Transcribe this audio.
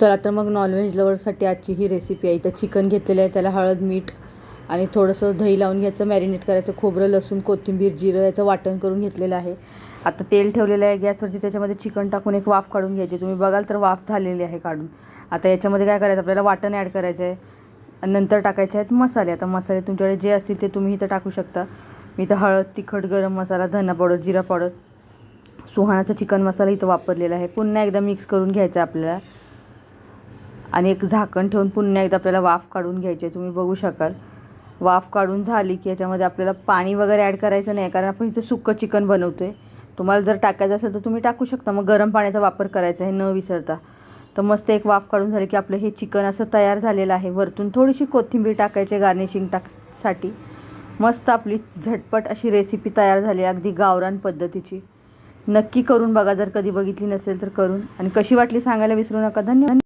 चला तर मग नॉनव्हेज लवरसाठी आजची ही रेसिपी आहे. इथं चिकन घेतलेलं आहे त्याला हळद मीठ आणि थोडंसं दही लावून घ्यायचं मॅरिनेट करायचं खोबरं लसूण कोथिंबीर जिरं याचं वाटण करून घेतलेलं आहे. आता तेल ठेवलेलं आहे गॅसवरती त्याच्यामध्ये चिकन टाकून एक वाफ काढून घ्यायची. तुम्ही बघाल तर वाफ झालेली आहे काढून. आता याच्यामध्ये काय करायचं आपल्याला वाटण ॲड करायचं आहे आणि नंतर टाकायचे आहेत मसाले. आता मसाले तुमच्याकडे जे असतील ते तुम्ही इथं टाकू शकता. मी इथं हळद तिखट गरम मसाला धना पावडर जिरा पावडर सुहानाचा चिकन मसाला इथं वापरलेला आहे. पुन्हा एकदा मिक्स करून घ्यायचं आहे आपल्याला. आणि एक झाकण ठेवून पुन्हा एकदा आपल्याला वाफ काढून घ्यायची तुम्ही बघू शकाल. वाफ काढून झाली की याच्यामध्ये आपल्याला पाणी वगैरे ॲड करायचं नाही कारण आपण इथं सुक्कं चिकन बनवतो आहे तुम्हाला जर टाकायचं असेल तर तुम्ही टाकू शकता. मग गरम पाण्याचा वापर करायचा आहे न विसरता. तर मस्त एक वाफ काढून झाली की आपलं हे चिकन असं तयार झालेलं आहे. वरतून थोडीशी कोथिंबीर टाकायची गार्निशिंग टाकसाठी. मस्त आपली झटपट अशी रेसिपी तयार झाली अगदी गावरान पद्धतीची. नक्की करून बघा. जर कधी बघितली नसेल तर करून. आणि कशी वाटली सांगायला विसरू नका. धन्यवाद.